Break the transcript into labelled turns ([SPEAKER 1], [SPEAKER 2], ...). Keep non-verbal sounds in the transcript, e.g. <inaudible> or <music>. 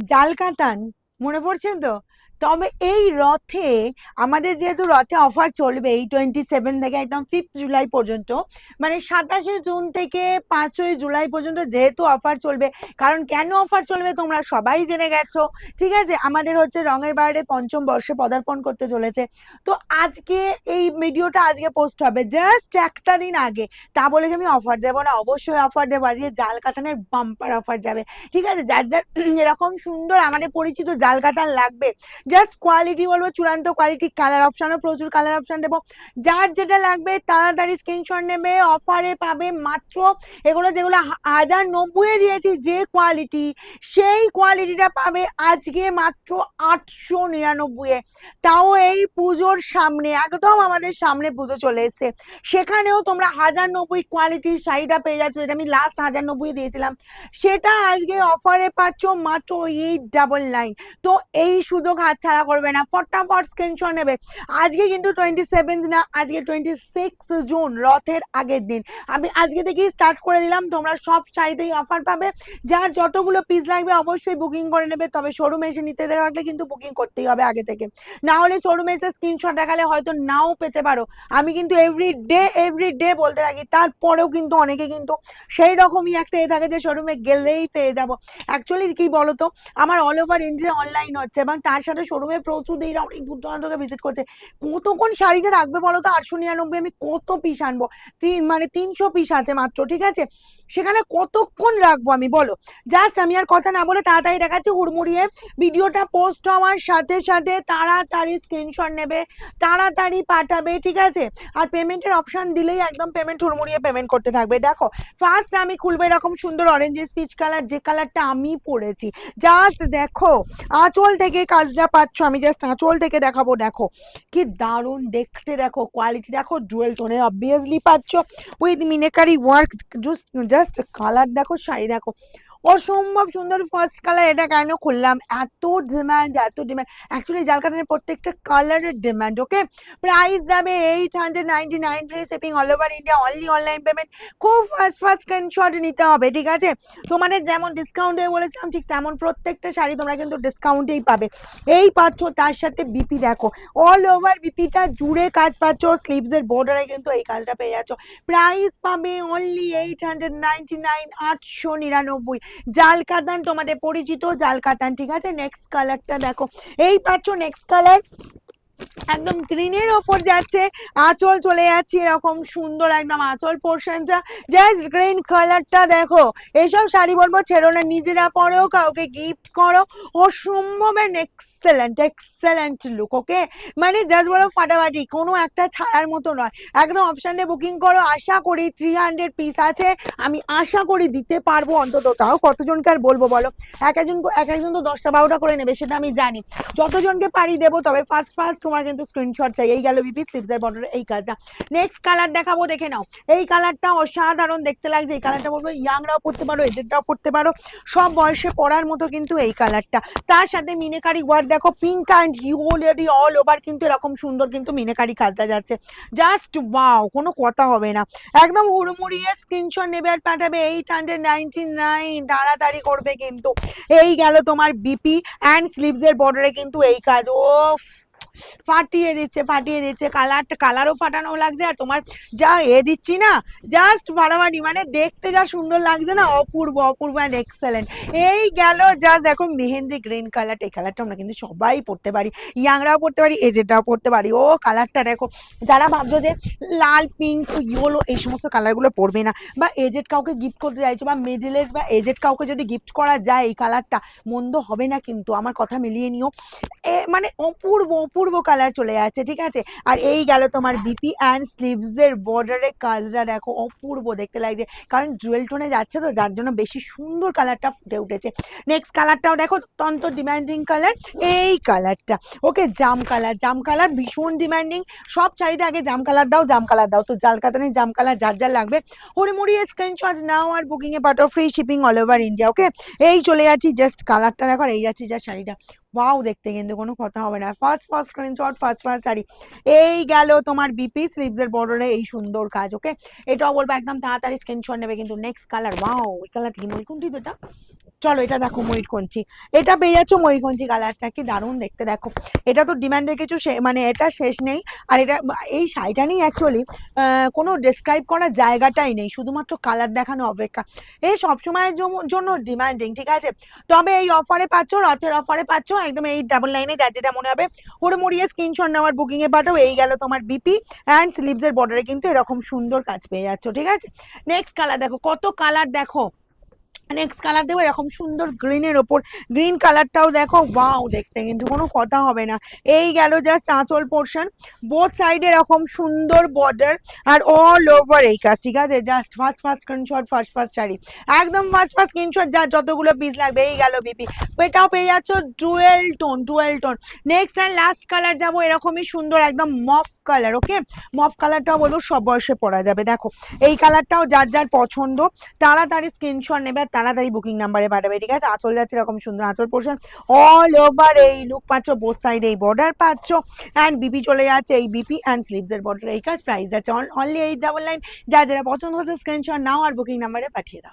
[SPEAKER 1] জাল কাতান মনে পড়ছেন তো? তবে এই রথে আমাদের যেহেতু রথে অফার চলবে এই টোয়েন্টি সেভেন থেকে একদম ফিফথ জুলাই পর্যন্ত মানে সাতাশে জুন থেকে পাঁচই জুলাই পর্যন্ত যেহেতু অফার চলবে, কারণ কেন অফার চলবে তোমরা সবাই জেনে গেছো, ঠিক আছে? আমাদের হচ্ছে রঙের বাইরে পঞ্চম বর্ষে পদার্পণ করতে চলেছে। তো আজকে এই ভিডিওটা আজকে পোস্ট হবে জাস্ট একটা দিন আগে। তা বলে আমি অফার দেবো না? অবশ্যই অফার দেবো। আজকে জাল কাটানোর বাম্পার অফার যাবে, ঠিক আছে? যার যার <clears throat> এরকম সুন্দর আমাদের পরিচিত জাল কাটান লাগবে জাস্ট কোয়ালিটি বলব, চূড়ান্ত কোয়ালিটি কালার অপশানও প্রচুর কালার অপশান দেবো। যার যেটা লাগবে তাড়াতাড়ি স্ক্রিনশট নেবে অফারে পাবে মাত্র এগুলো যেগুলো হাজার নব্বইয়ে দিয়েছি যে কোয়ালিটি সেই কোয়ালিটিটা পাবে আজকে মাত্র আটশো নিরানব্বইয়ে। তাও এই পুজোর সামনে, একদম আমাদের সামনে পুজো চলে এসছে। সেখানেও তোমরা হাজার নব্বই কোয়ালিটির শাড়িটা পেয়ে যাচ্ছ, যেটা আমি লাস্ট হাজার নব্বই দিয়েছিলাম। সেটা আজকে অফারে পাচ্ছ মাত্র এইট ডাবল নাইন তো এই সুযোগ হাতছাড়া করবে না, ফটাফট স্ক্রিনশট নেবে। আজকে কিন্তু টোয়েন্টি সেভেন্থ না, আজকে টোয়েন্টি সিক্স জুন, রথের আগের দিন। আমি আজকে থেকেই স্টার্ট করে দিলাম, তোমরা সব শাড়িতেই অফার পাবে। যার যতগুলো পিস লাগবে অবশ্যই বুকিং করে নেবে, তবে শোরুমে এসে নিতে থাকলে কিন্তু বুকিং করতেই হবে আগে থেকে। না হলে শোরুমে এসে স্ক্রিনশট দেখালে হয়তো নাও পেতে পারো। আমি কিন্তু এভরি ডে এভরি ডে বলতে থাকি তারপরেও কিন্তু অনেকে কিন্তু সেই রকমই একটা এ থাকে যে শোরুমে গেলেই পেয়ে যাব। অ্যাকচুয়ালি কি বলতো? আমার অল ওভার ইন্ডিয়া অনলাইন হচ্ছে, এবং তার সাথে শোরুমে প্রচুর দিন অনেক দূর দূরান্ত ভিজিট করছে। কতক্ষণ শাড়িটা রাখবে বলো তো? আটশো নিরানব্বই আমি কত পিস আনব? তিন মানে তিনশো পিস আছে মাত্র, ঠিক আছে? সেখানে কতক্ষণ রাখব আমি বলো? জাস্ট আমি আর কথা না বলে তাড়াতাড়ি দেখাচ্ছি হুড়মুড়িয়ে ভিডিওটা পোস্ট হওয়ার সাথে সাথে তাড়াতাড়ি স্ক্রিনশট নেবে, তাড়াতাড়ি পাঠাবে, ঠিক আছে? আর পেমেন্টের অপশন দিলেই একদম পেমেন্ট হুড়মুড়িয়ে পেমেন্ট করতে থাকবে। দেখো ফার্স্ট আমি খুলবো এরকম সুন্দর অরেঞ্জ স্পিচ কালার যে কালারটা আমি পরেছি। জাস্ট দেখো, আঁচল থেকে কাজটা পাচ্ছ, আমি জাস্ট আঁচল থেকে দেখাবো, দেখো। কি দারুণ দেখতে, দেখো কোয়ালিটি দেখো জুয়েল টোনে অবভিয়াসলি পাচ্ছ। With meenakari work just colour দেখো, শাড়ি, দেখো। অসম্ভব সুন্দর ফার্স্ট কালার এটা কেন খুললাম? এত ডিম্যান্ড এত ডিম্যান্ড অ্যাকচুয়ালি জালকাতানের প্রত্যেকটা কালারের ডিম্যান্ড ওকে প্রাইস যাবে eight hundred ninety nine shipping all over India only online payment খুব ফার্স্ট ফার্স্ট স্ক্রিনশট নিতে হবে, ঠিক আছে? তোমাদের যেমন ডিসকাউন্টে বলেছিলাম, ঠিক তেমন প্রত্যেকটা শাড়ি তোমরা কিন্তু ডিসকাউন্টেই পাবে। এই পাচ্ছ, তার সাথে বিপি দেখো। অল ওভার বিপিটা জুড়ে কাজ পাচ্ছ স্লিভসের বর্ডারে কিন্তু এই কাজটা পেয়ে যাচ্ছ। প্রাইস পাবে only eight hundred ninety nine আটশো নিরানব্বই। জাল কাতান তোমাদের পরিচিত, জাল কাতান ঠিক আছে? নেক্সট কালারটা দেখো। এই পাচ্ছ নেক্সট কালার একদম গ্রিনের ওপর যাচ্ছে। আঁচল চলে যাচ্ছে এরকম সুন্দর একদম আঁচল পোর্শনটা জাস্ট গ্রিন কালারটা দেখো। এইসব শাড়ি বলব, ছেড়ো না, নিজেরা পরেও কাউকে গিফট করো। অসম্ভবের এক্সেলেন্ট এক্সেলেন্ট লুক ওকে মানে জাস্ট বলো ফাটাফাটি, কোনো একটা ছাড়ার মতো নয়। একদম অপশানে বুকিং করো, আশা করি থ্রি হান্ড্রেড পিস আছে। আমি আশা করি দিতে পারব অন্তত। তাও কতজনকে আর বলব বলো? এক একজন এক একজন তো দশটা বারোটা করে নেবে, সেটা আমি জানি। যতজনকে পারি দেবো তবে ফার্স্ট ফার্স্ট তোমার কিন্তু স্ক্রিনশট চাই। এই গেল বিপি স্লিপসের বর্ডারে এই কাজটা নেক্সট কালার দেখাবো, দেখে নাও। এই কালারটা অসাধারণ দেখতে লাগছে। এই কালারটা বলব ইয়াংরাও পড়তে পারো, এদেরটাও পড়তে পারো। সব বয়সে পড়ার মতো কিন্তু এই কালারটা তার সাথে মিনেকারি ওয়ার্ড দেখো পিঙ্ক অ্যান্ড ইউলি অল ওভার কিন্তু এরকম সুন্দর কিন্তু মিনেকারি কাজটা যাচ্ছে। জাস্ট ওয়াও কোনো কথা হবে না। একদম হুড়মুড়িয়ে স্ক্রিনশট নেবে আর পাঠাবে। এইট হান্ড্রেড নাইনটি নাইন তাড়াতাড়ি করবে কিন্তু। এই গেল তোমার বিপি অ্যান্ড স্লিভসের বর্ডারে কিন্তু এই কাজ। ও ফাটিয়ে দিচ্ছে ফাটিয়ে দিচ্ছে। কালারটা কালারও ফাটানো লাগছে আর তোমার যা এ দিচ্ছি না জাস্ট ফাটাফাটি মানে দেখতে যা সুন্দর লাগছে না, অপূর্ব অপূর্ব অ্যান্ড এক্সেলেন্ট এই গেল জাস্ট দেখো মেহেন্দি গ্রিন কালারটা এই কালারটা আমরা কিন্তু সবাই পড়তে পারি। ইয়াংরাও পড়তে পারি এজেডরাও পড়তে পারি। ও কালারটা দেখো, যারা ভাবছ যে লাল পিঙ্ক ইয়েলো এই সমস্ত কালারগুলো পড়বে না, বা এজেড কাউকে গিফট করতে চাইছো, বা মিডিল বা এজেড কাউকে যদি গিফট করা যায় এই কালারটা মন্দ হবে না কিন্তু। আমার কথা মিলিয়ে নিও। এ মানে অপূর্ব অপূর্ব কালার চলে যাচ্ছে, ঠিক আছে? আর এই গেল তোমার বিপি অ্যান্ড স্লিভসের বর্ডারের কাজটা দেখো, অপূর্ব দেখতে লাগছে। কারণ জুয়েল টোনে যাচ্ছে তো, যার জন্য বেশি সুন্দর কালারটা ফুটে উঠেছে। নেক্সট কালারটাও দেখো, অত্যন্ত ডিমান্ডিং কালার এই কালারটা ওকে জাম কালার জাম কালার ভীষণ ডিমান্ডিং সব চারিদে আগে জাম কালার দাও, জাম কালার দাও। তো জাল কাতানের জাম কালার যার যার লাগবে হুড়িমুড়ি স্ক্রিনশট নাও আর বুকিং এ পাঠাও free shipping all over India okay এই চলে যাচ্ছি জাস্ট কালারটা দেখো এই যাচ্ছি যা শাড়িটা। ওয়াও দেখতে কিন্তু কোনো কথা হবে না। First first screenshot first first sari. এই গেল তোমার বিপি স্লিভস এর বর্ডারে এই সুন্দর কাজ ওকে এটাও বলব, একদম তাড়াতাড়ি স্ক্রিনশট নেবে কিন্তু নেক্সট কালার ওয়াও ওই কালার কি ময়ূরকণ্ঠী এটা চলো এটা দেখো ময়ূরকণ্ঠী। এটা পেয়ে যাচ্ছ ময়ূরকণ্ঠী কালারটা কি দারুণ দেখতে, দেখো। এটা তো ডিমান্ডের কিছু মানে এটা শেষ নেই। আর এটা, এই শাড়িটা নিয়ে অ্যাকচুয়ালি কোনো ডেসক্রাইব করার জায়গাটাই নেই। শুধুমাত্র কালার দেখানো অপেক্ষা। এই সবসময়ের জন্য ডিমান্ডিং ঠিক আছে? তবে এই অফারে পাচ্ছ, রথের অফারে পাচ্ছ একদম এই ডাবল লাইনে যার যেটা মনে হবে। হুড়মুড়িয়ে স্ক্রিনশট নেওয়ার বুকিং এ পাঠাও, এই গেল তোমার বিপি অ্যান্ড স্লিভস এর বর্ডারে কিন্তু এরকম সুন্দর কাজ পেয়ে যাচ্ছ, ঠিক আছে? নেক্সট কালার দেখো, কত কালার দেখো? নেক্সট কালার দেবো, এরকম সুন্দর গ্রিনের ওপর। গ্রিন কালারটাও দেখো ওয়াও দেখতে কিন্তু কোনো কথা হবে না। এই গেল জাস্ট আঁচল পোর্শন বোথ সাইডে এরকম সুন্দর বর্ডার আর অল ওভার এই কাজ, ঠিক আছে? Just first first screenshot first first sari. একদম ফার্স্ট ফার্স্ট স্ক্রিনশট যার যতগুলো পিস লাগবে, এই গেল বিপি এটাও পেয়ে যাচ্ছ dual tone dual tone next and last colour যাব, এরকমই সুন্দর, একদম মফ কালার ওকে মফ কালারটাও বলব সব বয়সে পরা যাবে। দেখো, এই কালারটাও যার যার পছন্দ, তাড়াতাড়ি স্ক্রিনশট নেবে আর তাড়াতাড়ি বুকিং নাম্বারে পাঠাবে, ঠিক আছে? আঁচল যাচ্ছে এরকম সুন্দর আঁচল পোর্শন অল ওভার এই লুক পাচ্ছ বোথ সাইড এই বর্ডার পাচ্ছ অ্যান্ড বিপি চলে যাচ্ছে এই বিপি অ্যান্ড স্লিভস এর বর্ডার এই কাজ প্রাইস যাচ্ছে। অনলি এইট ডাবল নাইন যা যারা পছন্দ হচ্ছে স্ক্রিনশট নাও আর বুকিং নাম্বারে পাঠিয়ে দাও।